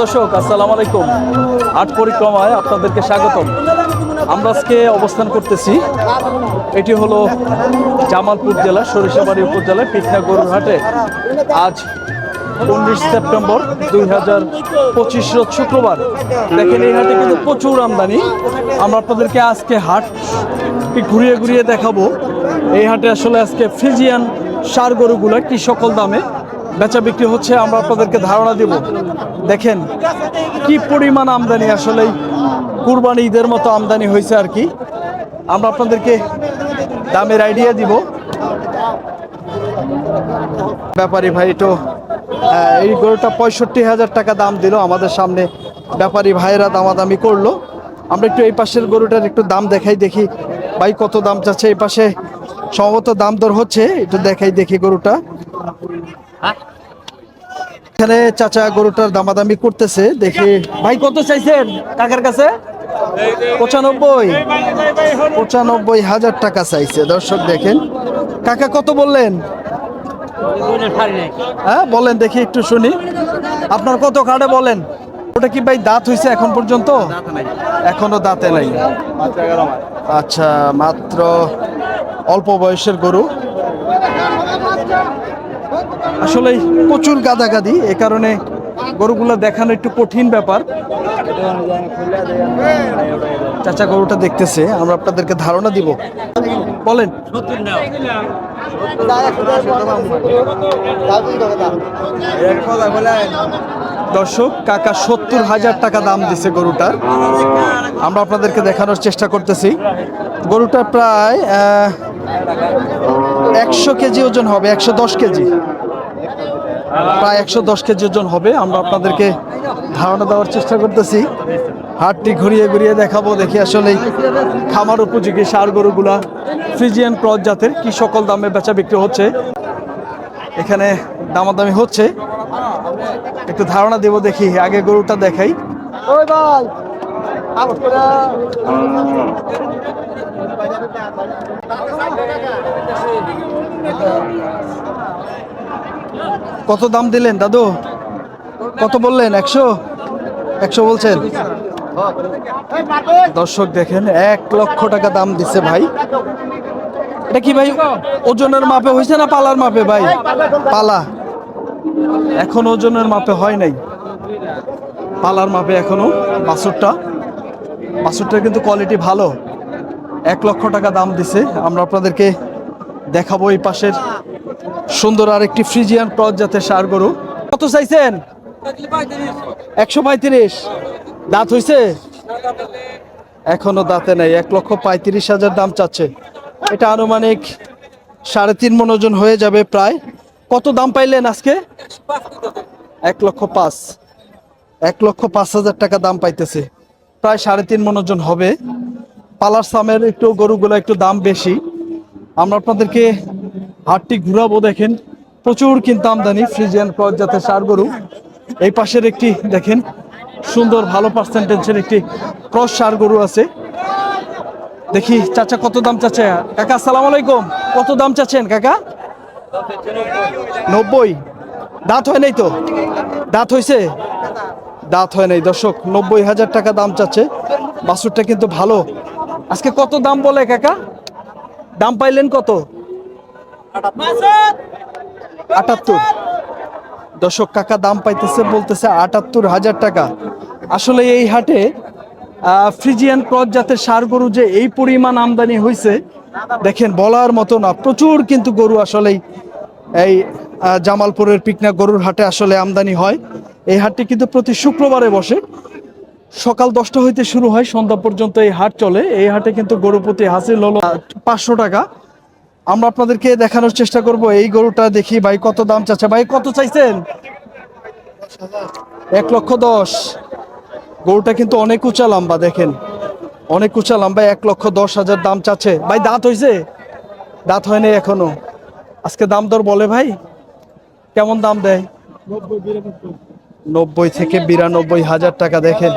দর্শক, আসসালামু আলাইকুম। আট পরিক্রমায় আপনাদেরকে স্বাগতম। আমরা আজকে অবস্থান করতেছি, এটি হলো জামালপুর জেলা, সরিষাবাড়ি উপজেলায় পিকনা গরুর হাটে। আজ উনিশ সেপ্টেম্বর দুই হাজার পঁচিশ রোজ শুক্রবার। দেখেন, এই হাটে কিন্তু প্রচুর আমদানি। আমরা আপনাদেরকে আজকে হাট ঘুরিয়ে ঘুরিয়ে দেখাবো। এই হাটে আসলে আজকে ফিজিয়ান সার গরুগুলো কি সকল দামে বেচা বিক্রি হচ্ছে, আমরা আপনাদেরকে ধারণা দেব। দেখেন কি পরিমাণ আমদানি, আসলে কুরবানি ঈদের মতো আমদানি হয়েছে আর কি। আমরা আপনাদেরকে দামের আইডিয়া দিব। ব্যাপারী ভাই তো এই গরুটা পঁয়ষট্টি হাজার টাকা দাম দিল আমাদের সামনে। ব্যাপারী ভাইয়েরা দামাদামি করল। আমরা একটু এই পাশের গরুটার একটু দাম দেখাই দেখি। ভাই কত দাম চাচ্ছে? এই পাশে সম্ভবত দাম দর হচ্ছে, একটু দেখাই দেখি গরুটা। এখানে চাচা গরুটার দামাদামি করতেছে, দেখি। ভাই, কত চাইছেন কাকার কাছে? পঁচানব্বই। পঁচানব্বই হাজার টাকা চাইছে। দর্শক, দেখেন। কাকা, কত বললেন? হ্যাঁ বলেন দেখি, একটু শুনি। আপনার কত কার্ডে বলেন? ওটা কি ভাই দাঁত হয়েছে এখন পর্যন্ত? এখনও দাঁতে নাই। আচ্ছা মাত্র অল্প বয়সের গরু। আসলে প্রচুর গাদাগাদি, এ কারণে গরুগুলো দেখানো একটু কঠিন ব্যাপার। চাচা গরুটা দেখতেছে, আমরা আপনাদেরকে ধারণা দিব। বলেন। দর্শক, কাকা সত্তর হাজার টাকা দাম দিছে গরুটার আমরা আপনাদেরকে দেখানোর চেষ্টা করতেছি। গরুটা প্রায় একশো কেজি ওজন হবে, একশো দশ কেজি। প্রায় একশো দশ কেজি ওজন হবে। আমরা আপনাদেরকে ধারণা দেওয়ার চেষ্টা করতেছি। হাটটি ঘুরিয়ে ঘুরিয়ে দেখাবো, দেখি আসলে খামার উপযোগী সার গরুগুলা ফ্রিজিয়ান ক্রস জাতের কি সকল দামে বেচা বিক্রি হচ্ছে। এখানে দামাদামি হচ্ছে। একটু ধারণা দেব দেখি, আগে গরুটা দেখাই। কত দাম দিলেন, দাদু? কত বললেন? একশো? একশো বলছেন? দর্শক দেখেন, এক লক্ষ টাকা দাম দিচ্ছে ভাই। এটা কি ভাই, ওজনের মাপে হয়েছে না পালার মাপে ভাই? পালা। এখন ওজনের মাপে হয় নাই। পালার মাপে এখনও বাছুরটা বাছুরটার কিন্তু কোয়ালিটি ভালো। এক লক্ষ টাকা দাম দিছে। আমরা আপনাদেরকে দেখাবো এই পাশের সুন্দর আর একটি ফ্রিজিয়ান ক্রস জাতের সার গরু। কত চাইছেন? একশো পঁয়ত্রিশ। দাঁত হইছে? এখনও দাঁতে নেই, এক লক্ষ পঁয়ত্রিশ হাজার দাম চাচ্ছে। এটা আনুমানিক সাড়ে তিন মন ওজন হয়ে যাবে প্রায়। কত দাম পাইলেন আজকে? এক লক্ষ পাঁচ। এক লক্ষ পাঁচ হাজার টাকা দাম পাইতেছে। প্রায় সাড়ে তিন মন ওজন হবে। পালার সামের একটু গরুগুলো একটু দাম বেশি। আমরা আপনাদেরকে হাটটি ঘুরাবো দেখেন। প্রচুর কিন্তু আমদানি, ফ্রিজিয়ান ক্রস জাতের সার গরু। এই পাশের একটি দেখেন, সুন্দর ভালো পার্সেন্টেজের একটি ক্রস সার গরু আছে। দেখি, চাচা কত দাম চাচ্ছে? কাকা, আসসালাম আলাইকুম। কত দাম চাচ্ছেন, কাকা? নব্বই। দাঁত হয় নাই তো? দাঁত হয়েছে দাঁত হয় নাই। দর্শক, নব্বই হাজার টাকা দাম চাচ্ছে। বাছুরটা কিন্তু ভালো। আজকে কত দাম বলে, কাকা? দাম পাইলেন কত? আটাত্তর। দর্শক, কাকা দাম পাইতেছে, বলতেছে আটাত্তর হাজার টাকা। আসলে এই হাটে ফ্রিজিয়ান ক্রস জাতের সার গরু যে এই পরিমাণ আমদানি হয়েছে দেখেন বলার মতো না। প্রচুর কিন্তু গরু আসলেই এই জামালপুরের পিকনা গরুর হাটে আসলে আমদানি হয়। এই হাটটি কিন্তু প্রতি শুক্রবারে বসে। সকাল দশটা হইতে শুরু হয়, সন্ধ্যা পর্যন্ত এই হাট চলে। এই হাটে কিন্তু গরু প্রতি হাসিল হলো পাঁচশো টাকা। আমরা আপনাদেরকে দেখানোর চেষ্টা করব, এই গরুটা দেখি ভাই কত দাম চাচ্ছে। ভাই, কত চাইছেন? এক লক্ষ দশ। গরুটা কিন্তু অনেক উঁচা লম্বা, দেখেন। অনেক উঁচা লম্বা, এক লক্ষ দশ হাজার দাম চাচ্ছে। ভাই, দাঁত হয়েছে দাঁত হয়নি এখনও। আজকে দাম দর বলে ভাই। কেমন দাম দেয়? নব্বই থেকে বিরানব্বই হাজার টাকা, দেখেন।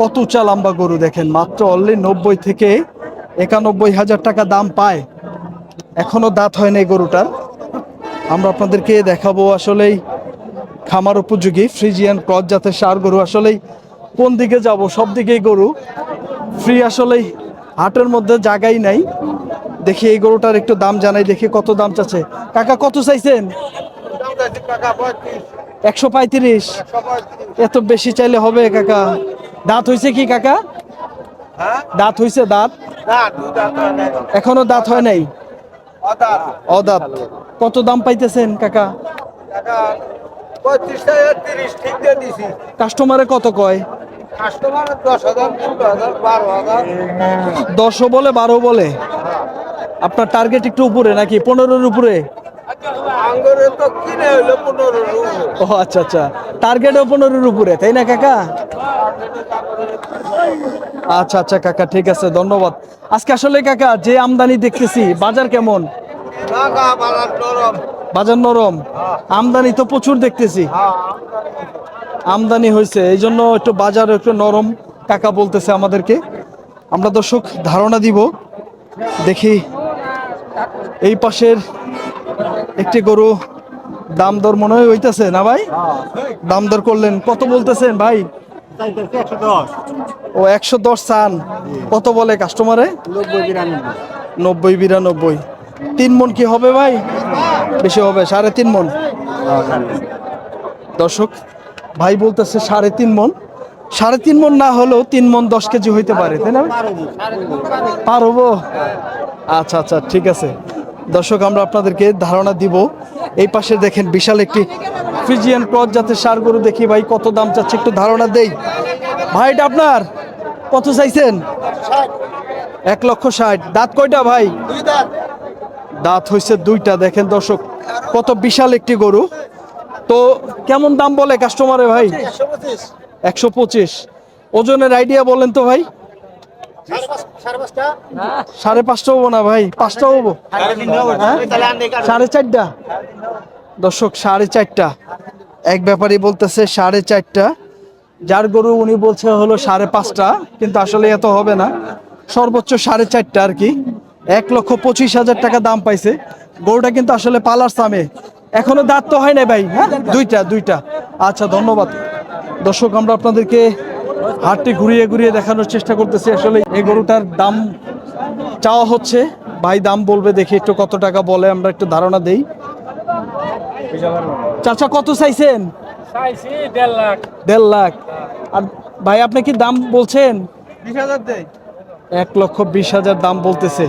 কত উঁচা লম্বা গরু দেখেন? মাত্র অনলি নব্বই থেকে একানব্বই হাজার টাকা দাম পায়। এখনও দাঁত হয় হয়নি গরুটার। আমরা আপনাদেরকে দেখাবো আসলেই খামার উপযোগী, ফ্রিজিয়ান, ক্রস জাতের সার গরু আসলেই কোন দিকে যাব? সব দিকেই গরু। ফ্রি আসলেই হাটের মধ্যে জায়গাই নাই। দেখি এই গরুটার একটু দাম জানাই, দেখি কত দাম চাচ্ছে। কাকা, কত চাইছেন? একশো পঁয়ত্রিশ। এত বেশি চাইলে হবে কাকা। দাঁত হয়েছে কি কাকা? দাঁত হয়েছে দাঁত? এখনও দাঁত হয় নাই? অদাঁত। কত দাম পাইতেছেন কাকা? কাস্টমারে কত কয়? দশও বলে বারো বলে? আপনার টার্গেট একটু উপরে নাকি? পনেরোর উপরে? আঙ্গুরে তো কিনে হইল পনেরো ও আচ্ছা আচ্ছা। টার্গেটও পনেরোর উপরে তাই না কাকা? আচ্ছা আচ্ছা কাকা ঠিক আছে ধন্যবাদ। আজকে আসলে কাকা যে আমদানি দেখতেছি বাজার কেমন? টাকা বাড়ার নরম। বাজার নরম? আমদানি তো প্রচুর দেখতেছি। আমদানি। হয়েছে এই জন্য একটু বাজার একটু নরম কাকা বলতেছে আমাদেরকে। আমরা দর্শক ধারণা দিব দেখি এই পাশের একটি গরু দাম দর মনে হয় হইতেছে না ভাই? দাম দর করলেন। কত বলতেছেন ভাই? ও, একশো দশ চান। কত বলে কাস্টমারে? নব্বই, বিরানব্বই। তিন মন কি হবে ভাই? বেশি হবে, সাড়ে তিন মন? দর্শক, ভাই বলতেছে সাড়ে তিন মন। সাড়ে তিন মন না হলেও তিন মন দশ কেজি হইতে পারে, তাই না পারব আচ্ছা আচ্ছা ঠিক আছে। দর্শক, আমরা আপনাদেরকে ধারণা দিব। এই পাশে দেখেন বিশাল একটি ফ্রিজিয়ান ক্রস জাতের সার গরু দেখি ভাই, কত দাম চাচ্ছে একটু ধারণা দেই। ভাই, এটা আপনার? কত চাইছেন? এক লক্ষ ষাট। দাঁত কয়টা ভাই? দাঁত হয়েছে দুইটা, দেখেন দর্শক, কত বিশাল একটি গরু। তো কেমন দাম বলে কাস্টমারে ভাই? একশো পঁচিশ। ওজনের আইডিয়া বলেন তো ভাই। সাড়ে পাঁচটা? হব না ভাই পাঁচটা হব। হ্যাঁ? সাড়ে চারটা। দর্শক সাড়ে চারটা। এক ব্যাপারই বলতেছে সাড়ে চারটা। যার গরু উনি বলছে হলো সাড়ে পাঁচটা কিন্তু আসলে এত হবে না। সর্বোচ্চ সাড়ে চারটা আর কি। এক লক্ষ পঁচিশ হাজার টাকা দাম পাইছে। গরুটা কিন্তু আসলে পালার সামে। এখনও দাঁত তো হয় না ভাই হ্যাঁ? দুইটা দুইটা। আচ্ছা ধন্যবাদ। দর্শক আমরা আপনাদেরকে হাটটি ঘুরিয়ে ঘুরিয়ে দেখানোর চেষ্টা করতেছি। আসলে এই গরুটার দাম চাওয়া হচ্ছে। ভাই দাম বলবে দেখি একটু কত টাকা বলে আমরা একটু ধারণা দেই। চাচা কত চাইছেন? চাইছি দেড় লাখ। দেড় লাখ। আর ভাই আপনি কি দাম বলছেন? হাজার দেয় এক লক্ষ বিশ হাজার দাম বলতেছে।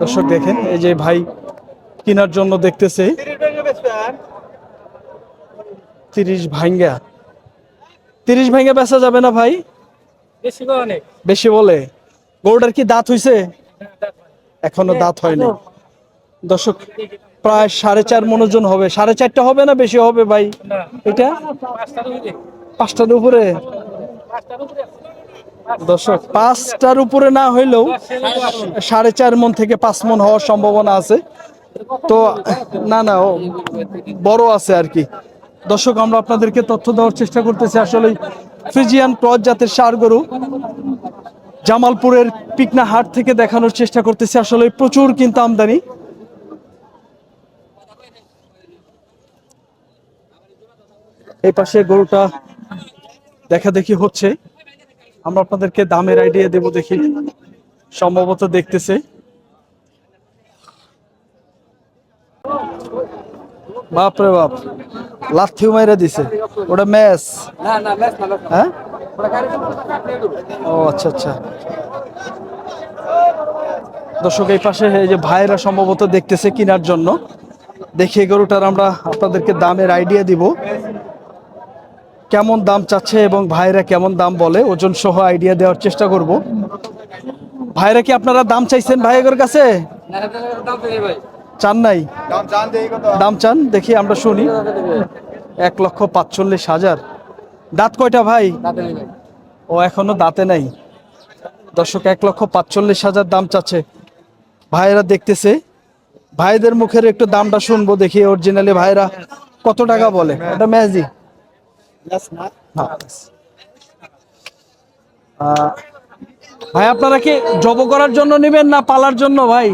দর্শক দেখেন এই যে ভাই কেনার জন্য দেখতেছে। তিরিশ ভাঙ্গা। তিরিশ ভাঙ্গা বেচা যাবে না ভাই? বেশি বলে। গরুটার কি দাঁত হইছে? এখনও দাঁত হয়নি। দর্শক প্রায় সাড়ে চার মনোজন হবে। সাড়ে চারটা হবে না বেশি হবে ভাই? এটা? পাঁচটার উপরে। দর্শক পাঁচটার উপরে না হইলেও সাড়ে চার মন থেকে পাঁচ মন হওয়ার সম্ভাবনা আছে। তো না না বড় আছে আর কি। দর্শক, আমরা আপনাদেরকে তথ্য দেওয়ার চেষ্টা করতেছি আসলে ফ্রিজিয়ান ক্রস জাতের সার গরু। জামালপুরের পিকনা হাট থেকে দেখানোর চেষ্টা করতেছি আসলে প্রচুর কিন্তু আমদানি। এই পাশে গরুটা দেখা দেখি হচ্ছে। আমরা আপনাদেরকে দামের আইডিয়া দেব দেখি। সম্ভবত দেখতেছে। বাপ রে বাপ। লাথি মাইরা দিছে। ওটা ম্যাচ। না না ম্যাচ না হ্যাঁ? ও আচ্ছা আচ্ছা। দর্শক এই পাশে এই যে ভাইরা সম্ভবত দেখতেছে কেনার জন্য। দেখি গরুটার আমরা আপনাদেরকে দামের আইডিয়া দিব। কেমন দাম চাচ্ছে এবং ভাইরা কেমন দাম বলে ওজন সহ আইডিয়া দেওয়ার চেষ্টা করব। ভাইরা কি আপনারা দাম চাইছেন ভাইয়ের কাছে? দাম তো ভাই। চান নাই? দাম চান দেখি আমরা শুনি। এক লক্ষ পাঁচচল্লিশ হাজার। দাঁত কয়টা ভাই? ভাই। ও এখনও দাঁতে নাই। দর্শক এক লক্ষ পাঁচচল্লিশ হাজার দাম চাচ্ছে। ভাইয়েরা দেখতেছে। ভাইদের মুখের একটু দামটা শুনব দেখি অরিজিনালি ভাইরা কত টাকা বলে। এটা ম্যাজি? ভাই আপনারা কি জব করার জন্য নেবেন না পালার জন্য ভাই?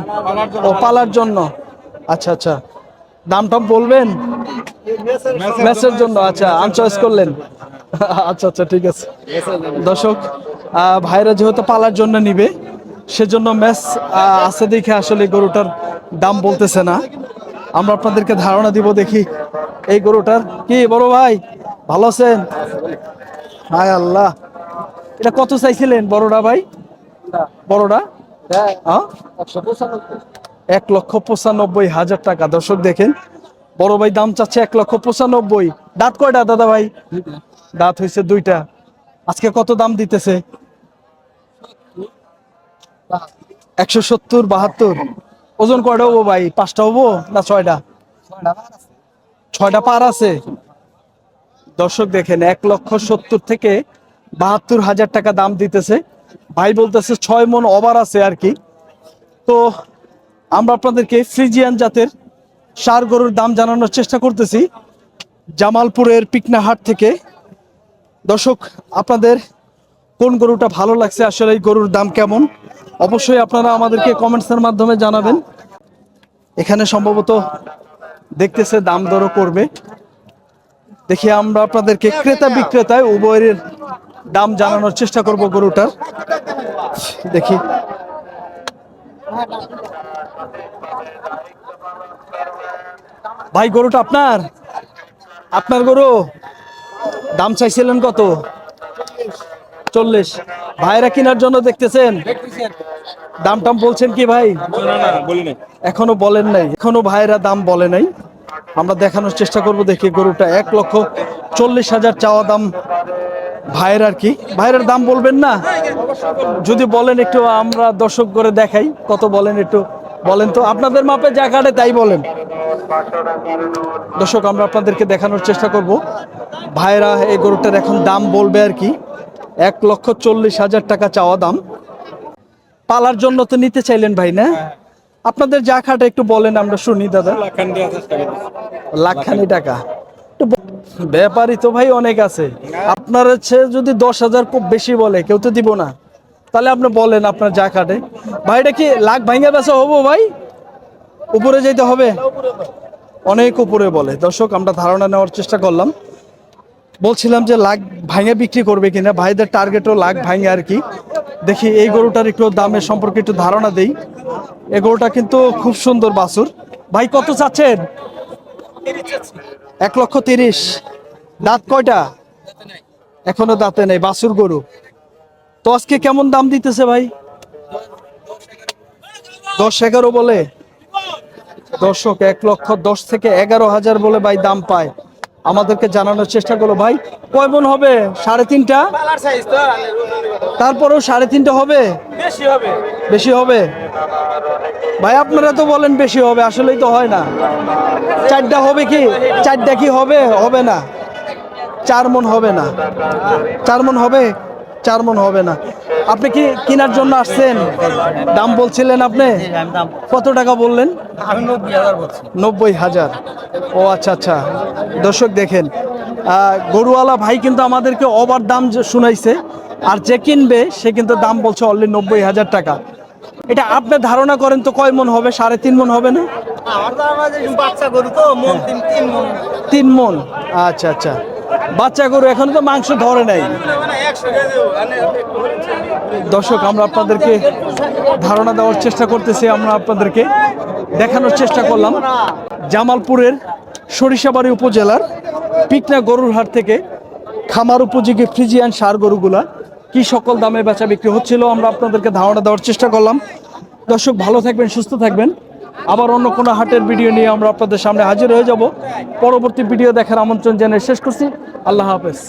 ও পালার জন্য। আচ্ছা আচ্ছা। দাম টাম বলবেন? ম্যাচের জন্য আচ্ছা আনচয়েস করলেন। আচ্ছা আচ্ছা ঠিক আছে। দর্শক ভাইরা যেহেতু পালার জন্য নিবে সেজন্য ম্যাচ আছে দেখে আসলে গরুটার দাম বলতেছে না। আমরা আপনাদেরকে ধারণা দিব দেখি এই গরুটার কি বড় ভাই ভালো আছেন? হায় আল্লাহ। এটা কত চাইছিলেন বড়টা ভাই? বড়টা? হ্যাঁ? একশো পঁচানব্বই। এক লক্ষ পঁচানব্বই হাজার টাকা। দর্শক দেখেন, বড় ভাই দাম চাচ্ছে এক লক্ষ পঁচানব্বই। দাঁত কয়টা দাদা ভাই? দাঁত হয়েছে দুইটা। আজকে কত দাম দিতেছে? একশো সত্তর, বাহাত্তর। ওজন কয়টা হব ভাই? পাঁচটা হব না ছয়টা? ছয়টা পার আছে। দর্শক দেখেন, এক লক্ষ সত্তর থেকে বাহাত্তর হাজার টাকা দাম দিতেছে। ভাই বলতেছে ছয় মন ওভার আছে আর কি। তো আমরা আপনাদেরকে ফ্রিজিয়ান জাতের সার গরুর দাম জানানোর চেষ্টা করতেছি। জামালপুরের পিকনাহাট থেকে। দর্শক, আপনাদের কোন গরুটা ভালো লাগছে, আসলে এই গরুর দাম কেমন? অবশ্যই আপনারা আমাদেরকে কমেন্টসের মাধ্যমে জানাবেন। এখানে সম্ভবত দেখতেছে দাম দরও করবে। দেখি আমরা আপনাদেরকে ক্রেতা বিক্রেতায় উভয়ের দাম জানানোর চেষ্টা করব গরুটার। দেখি। ভাই, গরুটা আপনার? আপনার গরু? দাম চাইছিলেন কত? চল্লিশ। ভাইরা কেনার জন্য দেখতেছেন? দাম টাম বলছেন কি ভাই? এখনও বলেন নাই। এখনও ভাইরা দাম বলে নাই। আমরা দেখানোর চেষ্টা করব, দেখি গরুটা এক লক্ষ চল্লিশ হাজার চাওয়া দাম ভাইয়ের আর কি। ভাইয়ের দাম বলবেন না? যদি বলেন একটু, আমরা দর্শক করে দেখাই, কত বলেন একটু? বলেন তো, আপনাদের মাপে যা কাটে তাই বলেন। দর্শক, আমরা আপনাদেরকে দেখানোর চেষ্টা করব। ভাইরা এই গরুটার এখন দাম বলবে আর কি, এক লক্ষ চল্লিশ হাজার টাকা চাওয়া দাম। পালার জন্য তো নিতে চাইলেন ভাই, না? আপনাদের যা খাটে একটু বলেন, আমরা শুনি, দাদা। লাখখানি টাকা। ব্যাপারই তো ভাই অনেক আছে। আপনার হচ্ছে যদি দশ হাজার খুব বেশি বলে, কেউ তো দিব না। তাহলে আপনি বলেন আপনার যা কাটে। ভাই, এটা কি লাখ ভাঙ্গা বেচা হব ভাই? উপরে যেতে হবে? অনেক উপরে বলে। দর্শক, আমরা ধারণা নেওয়ার চেষ্টা করলাম। বলছিলাম যে লাখ ভাঙে বিক্রি করবে কিনা। ভাইদের টার্গেটও লাখ ভাঙে আর কি। দেখি, এই গরুটার একটু দামের সম্পর্কে একটু ধারণা দেই। এই গরুটা কিন্তু খুব সুন্দর বাসুর ভাই, কত চাচ্ছেন? এক লক্ষ তিরিশ। দাঁত কয়টা? এখনও দাঁতে নেই। বাসুর গরু। তো আজকে কেমন দাম দিতেছে ভাই? দশ এগারো বলে। দর্শক এক লক্ষ দশ থেকে এগারো হাজার বলে ভাই দাম পায়। আমাদেরকে জানানোর চেষ্টা করল ভাই কয় মন হবে? সাড়ে তিনটা? তারপরেও সাড়ে তিনটা হবে? বেশি হবে। বেশি হবে? ভাই আপনারা তো বলেন বেশি হবে আসলেই তো হয় না। চারটা হবে কি? চারটা কি হবে? হবে না। চার মন হবে না। চার মন হবে? চার মন হবে না। আপনি কি কেনার জন্য আসছেন? দাম বলছিলেন আপনি? কত টাকা বললেন? নব্বই হাজার। ও আচ্ছা আচ্ছা। দর্শক দেখেন গরুওয়ালা ভাই কিন্তু আমাদেরকে ওভার দাম শুনাইছে আর যে কিনবে সে কিন্তু দাম বলছে অনলি নব্বই হাজার টাকা। এটা আপনি ধারণা করেন তো কয় মন হবে? সাড়ে তিন মন হবে না? তিন মন। আচ্ছা আচ্ছা। বাচ্চা গরু এখন তো মাংস ধরে নাই। দর্শক, আমরা আপনাদেরকে ধারণা দেওয়ার চেষ্টা করতেছি, আমরা আপনাদেরকে দেখানোর চেষ্টা করলাম। জামালপুরের সরিষাবাড়ি উপজেলার পিকনা গরুর হাট থেকে খামার উপযোগী ফ্রিজিয়ান সার গরুগুলা কি সকল দামে বেচা বিক্রি হচ্ছিল, আমরা আপনাদেরকে ধারণা দেওয়ার চেষ্টা করলাম। দর্শক, ভালো থাকবেন, সুস্থ থাকবেন। আবার অন্য কোনো হাটের ভিডিও নিয়ে আমরা আপনাদের সামনে হাজির হয়ে যাব। পরবর্তী ভিডিও দেখার আমন্ত্রণ জানিয়ে শেষ করছি। আল্লাহ হাফেজ।